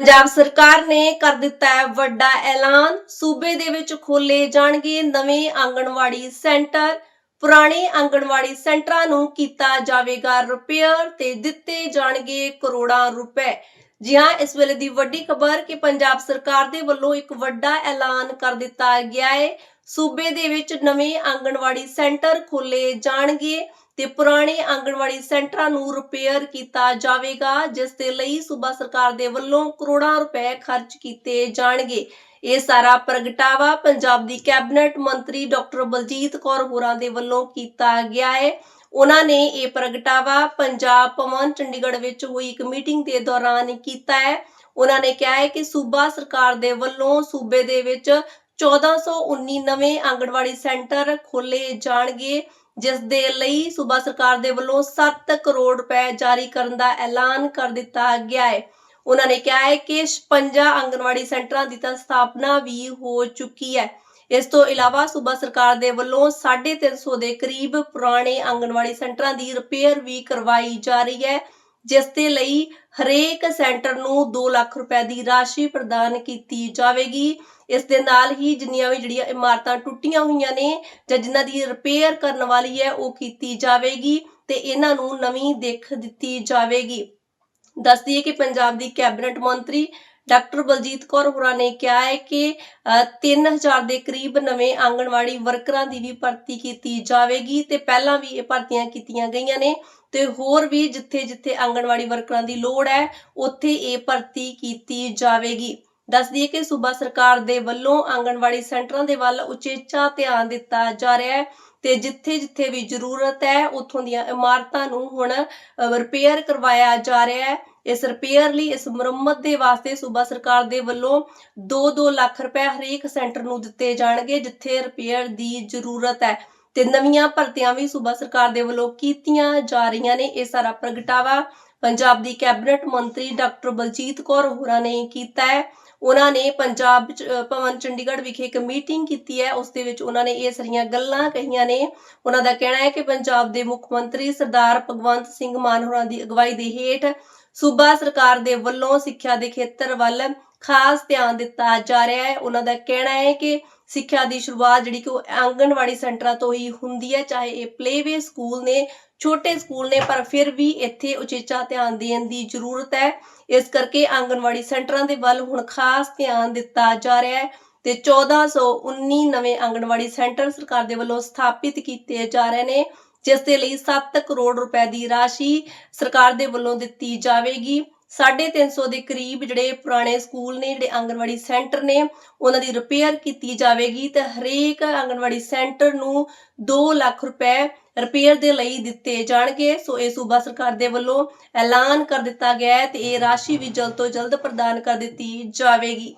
ਪੰਜਾਬ ਸਰਕਾਰ ਨੇ ਕਰ ਦਿੱਤਾ ਹੈ ਵੱਡਾ ਐਲਾਨ। ਸੂਬੇ ਦੇ ਵਿੱਚ ਖੋਲੇ ਜਾਣਗੇ ਨਵੇਂ ਆਂਗਣਵਾੜੀ ਸੈਂਟਰ। ਪੁਰਾਣੇ ਆਂਗਣਵਾੜੀ ਸੈਂਟਰਾਂ ਨੂੰ ਕੀਤਾ ਜਾਵੇਗਾ ਰਿਪੇਅਰ ਤੇ ਦਿੱਤੇ ਜਾਣਗੇ ਕਰੋੜਾਂ ਰੁਪਏ। ਜੀ ਹਾਂ ਇਸ ਵੇਲੇ ਦੀ ਵੱਡੀ ਖਬਰ ਕਿ ਪੰਜਾਬ ਸਰਕਾਰ ਦੇ ਵੱਲੋਂ ਇੱਕ ਵੱਡਾ ਐਲਾਨ ਕਰ ਦਿੱਤਾ ਗਿਆ ਹੈ। ਸੂਬੇ ਦੇ ਵਿੱਚ ਨਵੇਂ ਆਂਗਣਵਾੜੀ ਸੈਂਟਰ ਖੋਲੇ ਜਾਣਗੇ। ਤੇ ਪੁਰਾਣੇ ਆਂਗਣਵਾੜੀ ਸੈਂਟਰਾਂ ਨੂੰ ਰਿਪੇਅਰ ਕੀਤਾ ਜਾਵੇਗਾ, ਜਿਸ ਦੇ ਲਈ ਸੂਬਾ ਸਰਕਾਰ ਦੇ ਵੱਲੋਂ ਕਰੋੜਾਂ ਰੁਪਏ ਖਰਚ ਕੀਤੇ ਜਾਣਗੇ। ਇਹ ਸਾਰਾ ਪ੍ਰਗਟਾਵਾ ਪੰਜਾਬ ਦੀ ਕੈਬਨਿਟ ਮੰਤਰੀ ਡਾਕਟਰ ਬਲਜੀਤ ਕੌਰ ਹੋਰਾਂ ਦੇ ਵੱਲੋਂ ਕੀਤਾ ਗਿਆ ਹੈ। ਉਹਨਾਂ ਨੇ ਇਹ ਪ੍ਰਗਟਾਵਾ ਪੰਜਾਬ ਭਵਨ ਚੰਡੀਗੜ੍ਹ ਵਿੱਚ ਹੋਈ ਇੱਕ ਮੀਟਿੰਗ ਦੇ ਦੌਰਾਨ ਕੀਤਾ ਹੈ। ਉਹਨਾਂ ਨੇ ਕਿਹਾ ਹੈ ਕਿ ਸੂਬਾ ਸਰਕਾਰ ਦੇ ਵੱਲੋਂ ਸੂਬੇ ਦੇ ਵਿੱਚ 1419 ਨਵੇਂ ਆਂਗਣਵਾੜੀ ਸੈਂਟਰ ਖੋਲੇ ਜਾਣਗੇ। ਜਿਸ ਦੇ ਲਈ ਸੂਬਾ ਸਰਕਾਰ ਦੇ ਵੱਲੋਂ 7 ਕਰੋੜ ਰੁਪਏ ਜਾਰੀ ਕਰਨ ਦਾ ਐਲਾਨ ਕਰ ਦਿੱਤਾ ਗਿਆ ਹੈ। ਉਹਨਾਂ ਨੇ ਕਿਹਾ ਹੈ ਕਿ 56 ਆਂਗਣਵਾੜੀ ਸੈਂਟਰਾਂ ਦੀ ਤਾਂ ਸਥਾਪਨਾ ਵੀ ਹੋ ਚੁੱਕੀ ਹੈ। ਇਸ ਤੋਂ ਇਲਾਵਾ ਸੂਬਾ ਸਰਕਾਰ ਦੇ ਵੱਲੋਂ 350 ਦੇ ਕਰੀਬ ਪੁਰਾਣੇ ਆਂਗਣਵਾੜੀ ਸੈਂਟਰਾਂ ਦੀ ਰਿਪੇਅਰ ਵੀ ਕਰਵਾਈ ਜਾ ਰਹੀ ਹੈ। ਜਿਸ ਦੇ ਲਈ ਹਰੇਕ ਸੈਂਟਰ ਨੂੰ 2 ਲੱਖ ਰੁਪਏ ਦੀ ਰਾਸ਼ੀ ਪ੍ਰਦਾਨ ਕੀਤੀ ਜਾਵੇਗੀ। ਇਸ ਦੇ ਨਾਲ ਹੀ ਜਿੰਨੀਆਂ ਵੀ ਜਿਹੜੀਆਂ ਇਮਾਰਤਾਂ ਟੁੱਟੀਆਂ ਹੋਈਆਂ ਨੇ ਜਾਂ ਜਿਨ੍ਹਾਂ ਦੀ ਰਿਪੇਅਰ ਕਰਨ ਵਾਲੀ ਹੈ, ਉਹ ਕੀਤੀ ਜਾਵੇਗੀ ਤੇ ਇਹਨਾਂ ਨੂੰ ਨਵੀਂ ਦਿੱਖ ਦਿੱਤੀ ਜਾਵੇਗੀ। ਦੱਸ ਦਈਏ ਕਿ ਪੰਜਾਬ ਦੀ ਕੈਬਨਿਟ ਮੰਤਰੀ ਡਾਕਟਰ ਬਲਜੀਤ ਕੌਰ ਹੋਰਾਂ ਨੇ ਕਿਹਾ ਹੈ ਕਿ ਅ, 3000 ਦੇ ਕਰੀਬ ਨਵੇਂ ਆਂਗਣਵਾੜੀ ਵਰਕਰਾਂ ਦੀ ਵੀ ਭਰਤੀ ਕੀਤੀ ਜਾਵੇਗੀ ਤੇ ਪਹਿਲਾਂ ਵੀ ਇਹ ਭਰਤੀਆਂ ਕੀਤੀਆਂ ਗਈਆਂ ਨੇ ਤੇ ਹੋਰ ਵੀ ਜਿੱਥੇ-ਜਿੱਥੇ ਆਂਗਣਵਾੜੀ ਵਰਕਰਾਂ ਦੀ ਲੋੜ ਹੈ ਉੱਥੇ ਇਹ ਭਰਤੀ ਕੀਤੀ ਜਾਵੇਗੀ। ਦੱਸ ਦਈਏ ਕਿ ਸੂਬਾ ਸਰਕਾਰ ਦੇ ਵੱਲੋਂ ਆਂਗਣਵਾੜੀ ਸੈਂਟਰਾਂ ਦੇ ਵੱਲ ਉਚੇਚਾ ਧਿਆਨ ਦਿੱਤਾ ਜਾ ਰਿਹਾ ਹੈ ਤੇ ਜਿੱਥੇ-ਜਿੱਥੇ ਵੀ ਜ਼ਰੂਰਤ ਹੈ, ਉੱਥੋਂ ਦੀਆਂ ਇਮਾਰਤਾਂ ਨੂੰ ਹੁਣ ਰਿਪੇਅਰ ਕਰਵਾਇਆ ਜਾ ਰਿਹਾ ਹੈ। ਇਸ ਰਿਪੇਅਰ ਲਈ, ਇਸ ਮੁਰੰਮਤ ਦੇ ਵਾਸਤੇ ਸੂਬਾ ਸਰਕਾਰ ਦੇ ਵੱਲੋਂ 2-2 ਲੱਖ ਰੁਪਏ ਹਰੇਕ ਸੈਂਟਰ ਨੂੰ ਦਿੱਤੇ ਜਾਣਗੇ, ਜਿੱਥੇ ਰਿਪੇਅਰ ਦੀ ਜ਼ਰੂਰਤ ਹੈ। ਤੇ ਨਵੀਆਂ ਭਰਤੀਆਂ ਵੀ ਸੂਬਾ ਸਰਕਾਰ ਦੇ ਵੱਲੋਂ ਕੀਤੀਆਂ ਜਾ ਰਹੀਆਂ ਨੇ, ਇਹ ਸਾਰਾ ਪ੍ਰਗਟਾਵਾ। ਪੰਜਾਬ ਦੀ ਕੈਬਨਿਟ ਮੰਤਰੀ ਡਾਕਟਰ ਬਲਜੀਤ ਕੌਰ ਹੋਰਾਂ ਨੇ ਕੀਤਾ ਹੈ। ਉਹਨਾਂ ਨੇ ਪੰਜਾਬ ਭਵਨ ਚੰਡੀਗੜ੍ਹ ਵਿਖੇ ਇੱਕ ਮੀਟਿੰਗ ਕੀਤੀ ਹੈ। ਉਸ ਦੇ ਵਿੱਚ ਉਹਨਾਂ ਨੇ ਇਹ ਸਾਰੀਆਂ ਗੱਲਾਂ ਕਹੀਆਂ ਨੇ। ਉਹਨਾਂ ਦਾ ਕਹਿਣਾ ਹੈ ਕਿ ਪੰਜਾਬ ਦੇ ਮੁੱਖ ਮੰਤਰੀ ਸਰਦਾਰ ਭਗਵੰਤ ਸਿੰਘ ਮਾਨ ਹੋਰਾਂ ਦੀ ਅਗਵਾਈ ਦੇ ਹੇਠ ਸੂਬਾ ਸਰਕਾਰ ਦੇ ਵੱਲੋਂ ਸਿੱਖਿਆ ਦੇ ਖੇਤਰ ਵੱਲ ਖਾਸ ਧਿਆਨ ਦਿੱਤਾ ਜਾ ਰਿਹਾ ਹੈ। ਉਹਨਾਂ ਦਾ ਕਹਿਣਾ ਹੈ ਕਿ ਸਿੱਖਿਆ ਦੀ ਸ਼ੁਰੂਆਤ ਜਿਹੜੀ ਕਿ ਉਹ ਆਂਗਣਵਾੜੀ ਸੈਂਟਰਾਂ ਤੋਂ ਹੀ ਹੁੰਦੀ ਹੈ, ਚਾਹੇ ਇਹ ਪਲੇਵੇ ਸਕੂਲ ਨੇ ਛੋਟੇ ਸਕੂਲ ਨੇ, ਪਰ ਫਿਰ ਵੀ ਇੱਥੇ ਉਚੇਚਾ ਧਿਆਨ ਦੇਣ ਦੀ ਜ਼ਰੂਰਤ ਹੈ। ਇਸ ਕਰਕੇ ਆਂਗਣਵਾੜੀ ਸੈਂਟਰਾਂ ਦੇ ਵੱਲ ਹੁਣ ਖਾਸ ਧਿਆਨ ਦਿੱਤਾ ਜਾ ਰਿਹਾ ਹੈ ਤੇ 1419 ਨਵੇਂ ਆਂਗਣਵਾੜੀ ਸੈਂਟਰ ਸਰਕਾਰ ਦੇ ਵੱਲੋਂ ਸਥਾਪਿਤ ਕੀਤੇ ਜਾ ਰਹੇ ਨੇ, ਜਿਸ ਦੇ ਲਈ 7 ਕਰੋੜ ਰੁਪਏ ਦੀ ਰਾਸ਼ੀ ਸਰਕਾਰ ਦੇ ਵੱਲੋਂ ਦਿੱਤੀ ਜਾਵੇਗੀ। 350 ਦੇ ਕਰੀਬ ਜਿਹੜੇ ਪੁਰਾਣੇ ਸਕੂਲ ਨੇ, ਜਿਹੜੇ ਆਂਗਣਵਾੜੀ ਸੈਂਟਰ ਨੇ, ਉਹਨਾਂ ਦੀ ਰਿਪੇਅਰ ਕੀਤੀ ਜਾਵੇਗੀ ਤੇ ਹਰੇਕ ਆਂਗਣਵਾੜੀ ਸੈਂਟਰ ਨੂੰ 2 ਲੱਖ ਰੁਪਏ ਰਿਪੇਅਰ ਦੇ ਲਈ ਦਿੱਤੇ ਜਾਣਗੇ। ਸੋ ਇਹ ਸੂਬਾ ਸਰਕਾਰ ਦੇ ਵੱਲੋਂ ਐਲਾਨ ਕਰ ਦਿੱਤਾ ਗਿਆ ਹੈ ਤੇ ਇਹ ਰਾਸ਼ੀ ਵੀ ਜਲਦ ਤੋਂ ਜਲਦ ਪ੍ਰਦਾਨ ਕਰ ਦਿੱਤੀ ਜਾਵੇਗੀ।